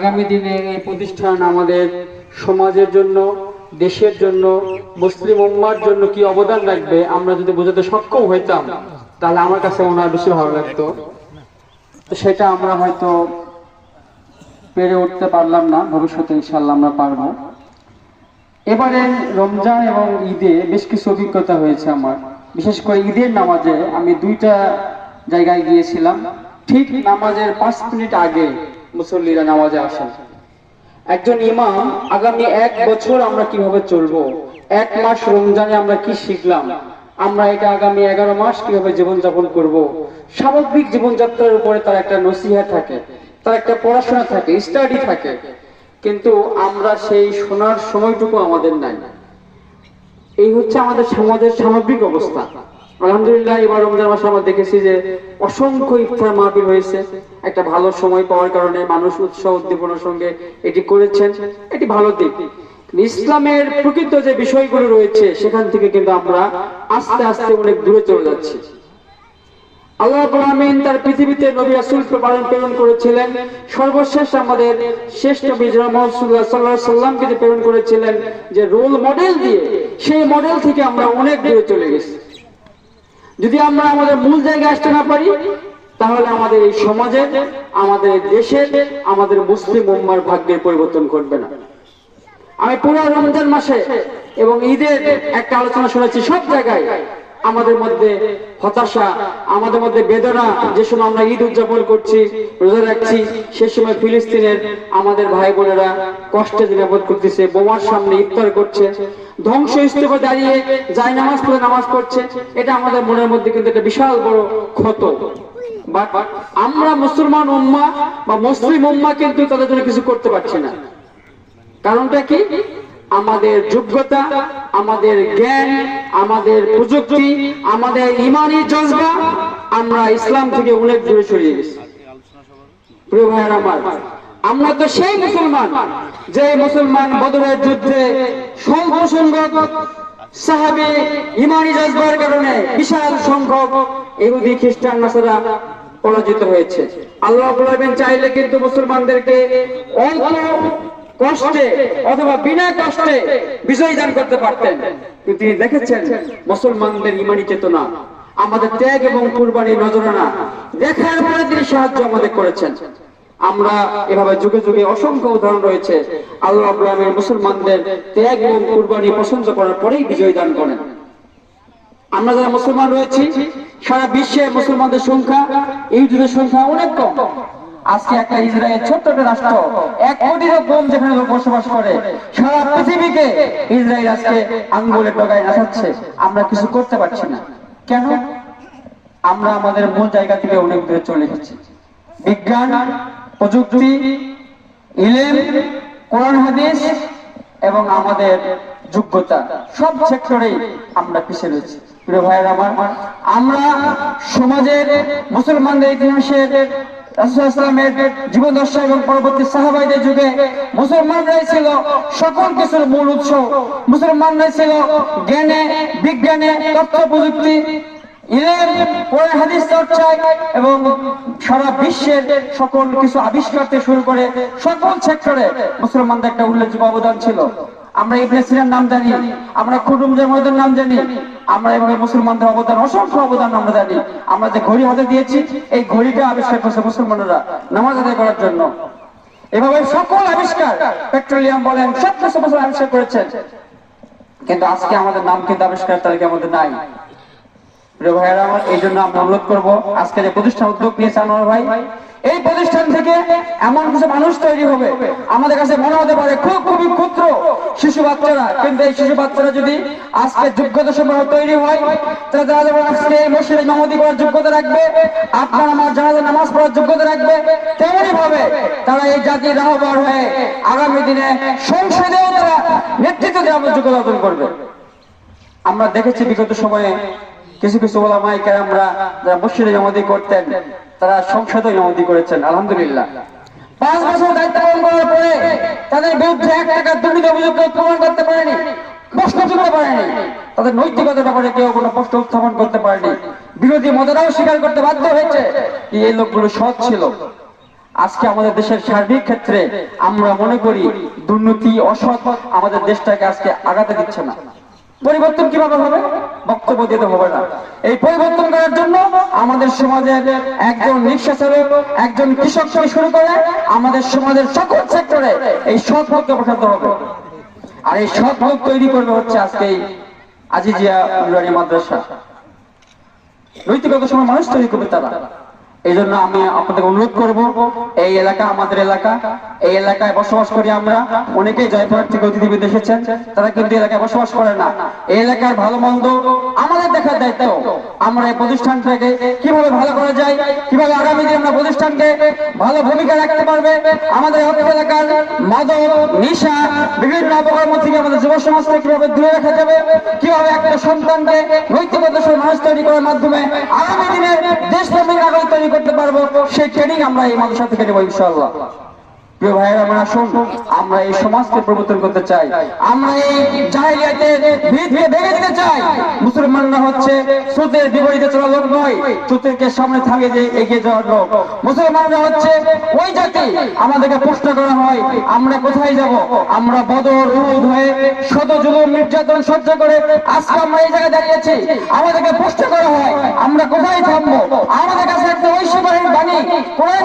আগামী দিনে এই প্রতিষ্ঠান আমাদের সমাজের জন্য, দেশের জন্য, মুসলিম উম্মার জন্য কি অবদান রাখবে, আমরা যদি বোঝাতে সক্ষম হইতাম, তাহলে আমার কাছে হয় বেশি ভালো লাগতো। সেটা আমরা হয়তো পেরে উঠতে পারলাম না, ভবিষ্যতে ইনশাল্লাহ আমরা পারব। এবারে রমজান এবং ঈদে বেশ কিছু অভিজ্ঞতা হয়েছে আমার। বিশেষ করে ঈদের নামাজে আমি দুইটা জায়গায় গিয়েছিলাম। ঠিক নামাজের পাঁচ মিনিট আগে মুসল্লিরা নামাজে আসেন। একজন ইমাম, আগামী এক বছর আমরা কীভাবে চলবো? এক মাস রমজানে আমরা কি শিখলাম? আমরা এটা আগামী এগারো মাস কীভাবে জীবনযাপন করব? স্বাভাবিক জীবনযাত্রার উপরে তার একটা নসিহা থাকে, তার একটা পড়াশোনা থাকে, স্টাডি থাকে। কিন্তু আমরা সেই শোনার সময়টুকু আমাদের নাই। এই হচ্ছে আমাদের সমাজের সামগ্রিক অবস্থা। আলহামদুলিল্লাহ, এবার রমজান মাসে আমরা দেখেছি যে অসংখ্য ইফতার মাহফিল হয়েছে। একটা ভালো সময় পাওয়ার কারণে মানুষ উৎসাহ উদ্দীপনার সঙ্গে এটি করেছেন। এটি ভালো দিক। ইসলামের প্রকৃত যে বিষয়গুলো রয়েছে, সেখান থেকে কিন্তু আমরা আস্তে আস্তে অনেক দূরে চলে যাচ্ছি। আল্লাহ তার পৃথিবীতে নবী প্রেরণ করেছিলেন। সর্বশেষ আমাদের সাল্লাল্লাহু সাল্লামকে প্রেরণ করেছিলেন যে রোল মডেল দিয়ে, সেই মডেল থেকে আমরা অনেক দূরে চলে গেছি। যদি আমরা আমাদের মূল জায়গায় আসতে না পারি, তাহলে আমাদের এই সমাজে, আমাদের দেশে, আমাদের মুসলিম উম্মার ভাগ্যের পরিবর্তন ঘটবে না। আমি পুরো রমজান মাসে এবং ঈদের একটা আলোচনা শুনেছি সব জায়গায়। আমাদের মধ্যে হতাশা, আমাদের মধ্যে বেদনা, যে সময় আমরা ঈদ উদযাপন করছি, রোজা রাখছি, সে সময় ফিলিস্তিনের আমাদের ভাই বোনেরা কষ্টে দিনাবোধ করতেছে, বোমার সামনে ইফতার করছে, ধ্বংস স্তূপে দাঁড়িয়ে যায় নামাজ পড়ে নামাজ পড়ছে, এটা আমাদের মনের মধ্যে কিন্তু একটা বিশাল বড় ক্ষত। বাট আমরা মুসলমান উম্মা বা মুসলিম উম্মা কিন্তু তাদের জন্য কিছু করতে পারছি না। কারণটা কি? আমাদের যোগ্যতা, আমাদের জ্ঞান, আমাদের প্রযুক্তি, আমাদের ইমানি জজবা আমরা ইসলাম থেকে অনেক দূরে সরিয়ে গেছি প্রিয় ভাইয়ের আমার, আমরা তো সেই মুসলমান যে মুসলমান বদরের যুদ্ধে স্বল্প সংখ্যক সাহাবি ইমানি জজবার কারণে বিশাল সংখ্যক ইহুদি, খ্রিস্টান, নাসারা পরাজিত হয়েছে। আল্লাহ চাইলে কিন্তু মুসলমানদেরকে অল্প কষ্টে অথবা বিনা কষ্টে বিজয় দান করতে পারতেন। কিন্তু তিনি দেখেছেন, মুসলমানদের ইমানি চেতনা, আমাদের ত্যাগ এবং কুরবানির নজরানা দেখার পরে তিনি সাহায্য আমাদের করেছেন। আমরা এভাবে যুগে যুগে অসংখ্য উদাহরণ রয়েছে। আল্লাহ আব্রাহামের মুসলমানদের ত্যাগ এবং কুরবানি পছন্দ করার পরেই বিজয় দান করেন। আমরা যারা মুসলমান রয়েছি, সারা বিশ্বে মুসলমানদের সংখ্যা, ইহুদিদের সংখ্যা অনেক কম। আজকে একটা ইসরায়েল ছোট্ট একটা রাষ্ট্র, এক কোটিরও কম যেখানে লোক বসবাস করে, সারা পৃথিবীকে ইসরায়েল আজকে আঙ্গুলে ডগায় নাচাচ্ছে। আমরা কিছু করতে পারছি না। কেন? আমরা আমাদের মূল জায়গা থেকে অনেক দূরে চলে গেছি বিজ্ঞান, প্রযুক্তি, ইলেম, কোরআন, হাদিস এবং আমাদের যোগ্যতা, সব সেক্টরেই আমরা পিছিয়ে রয়েছি। প্রিয় ভাইয়ের আমার, আমরা সমাজের, মুসলমানদের ইতিহাসের এবং সারা বিশ্বের সকল কিছু আবিষ্কার শুরু করে সকল সেক্টরে মুসলমানদের একটা উল্লেখযোগ্য অবদান ছিল। আমরা ইবনে সিনার নাম জানি, আমরা খুরুম জামাতের নাম জানি আমরা এভাবে মুসলমানদের অবদান, অসংখ্য অবদান আমরা জানি। আমরা যে ঘড়ি হাতে দিয়েছি, এই ঘড়িটা আবিষ্কার করছে মুসলমানরা নামাজ আদায় করার জন্য। এভাবে সকল আবিষ্কার, পেট্রোলিয়াম বলেন, সব কিছু আবিষ্কার করেছেন। কিন্তু আজকে আমাদের নাম কিন্তু আবিষ্কার তালিকা আমাদের নাই। ভাইয়েরা আমার এই জন্য আমরা অনুরোধ করব আজকে যে প্রতিষ্ঠান উদ্যোগ নিয়েছে আনোয়ার ভাই। এই প্রতিষ্ঠান থেকে এমন কিছু মানুষ তৈরি হবে। আমাদের কাছে মনে হতে পারে খুব, খুবই ক্ষুদ্র শিশু বাচ্চারা। কিন্তু এই শিশু বাচ্চারা যদি আজকে যোগ্যতা সম্পন্ন তৈরি হয় তাহলে আজকে করার যোগ্যতা রাখবে, আপনার আমার জানাজা নামাজ পড়ার যোগ্যতা রাখবে তেমনি ভাবে তারা এই জাতির রাহবার হয়ে আগামী দিনে সংসদেও তারা নেতৃত্ব দেওয়ার যোগ্যতা অর্জন করবে। আমরা দেখেছি বিগত সময়ে কিছু কিছু ওলামাই কেরামরা যারা মসজিদে জমাদি করতেন তারা সংসদে জমাদি করেছেন, আলহামদুলিল্লাহ। পাঁচ বছর দায়িত্ব পালন করার পরে তাদের বিরুদ্ধে এক টাকা দুর্নীতি অভিযোগ প্রমাণ করতে পারেনি, প্রশ্ন তুলতে পারেনি। তাদের নৈতিকতার ব্যাপারে কেউ কোনো প্রশ্ন উত্থাপন করতে পারেনি। বিরোধী মতেরাও স্বীকার করতে বাধ্য হয়েছে যে এই লোকগুলো সৎ ছিল। আজকে আমাদের দেশের সার্বিক ক্ষেত্রে আমরা মনে করি দুর্নীতি অসৎ, আমাদের দেশটাকে আজকে আগাতে দিচ্ছে না। পরিবর্তন কীভাবে হবে? বক্তব্য দিতে হবে না। এই পরিবর্তন করার জন্য আমাদের সমাজের একজন রিক্সা চালক, একজন কৃষক থেকে শুরু করে আমাদের সমাজের সকল সেক্টরে এই সৎ লোককে পাঠাতে হবে। আর এই সৎ লোক তৈরি করবে হচ্ছে আজকে আজিজিয়া মাদ্রাসা। নৈতিকতা সময় মানুষ তৈরি করবে তারা। এই জন্য আমি আপনাদের অনুরোধ করব, এই এলাকা আমাদের এলাকা, এই এলাকায় বসবাস করি আমরা। অনেকেই জয়পুরহাট থেকে অতিথিবিদ এসেছেন, তারা কিন্তু এলাকায় বসবাস করে না। এই এলাকার ভালো মন্দ আমাদের দেখার দায়িত্ব। আমরা এই প্রতিষ্ঠানটাকে কীভাবে ভালো করা যায়, কীভাবে আগামী দিনে আমরা প্রতিষ্ঠানকে ভালো ভূমিকা রাখতে পারবে, আমাদের এলাকার মাদক নিশা, বিভিন্ন অপকর্ম থেকে আমাদের যুব সমাজকে কীভাবে দূরে রাখা যাবে, কীভাবে একটা সন্তানকে নৈতিকতা সহ মানুষ তৈরি করার মাধ্যমে আগামী দিনে দেশপ্রেমিক নাগরিক তৈরি করতে পারব, সেই ট্রেনিং আমরা এই মাদ্রাসা থেকে নেব ভাইয়েরা, আমরা আমরা আমরা আমাদেরকে প্রশ্ন করা হয়, আমরা কোথায় যাব? আমরা বদর, উহুদ হয়ে শত জুলুম নির্যাতন সহ্য করে আজকে আমরা এই জায়গায় দাঁড়িয়েছি আমাদেরকে প্রশ্ন করা হয়, আমরা কোথায় থামবো? আমাদের কাছে একটা ঐশ্বরের বাণী কোরআন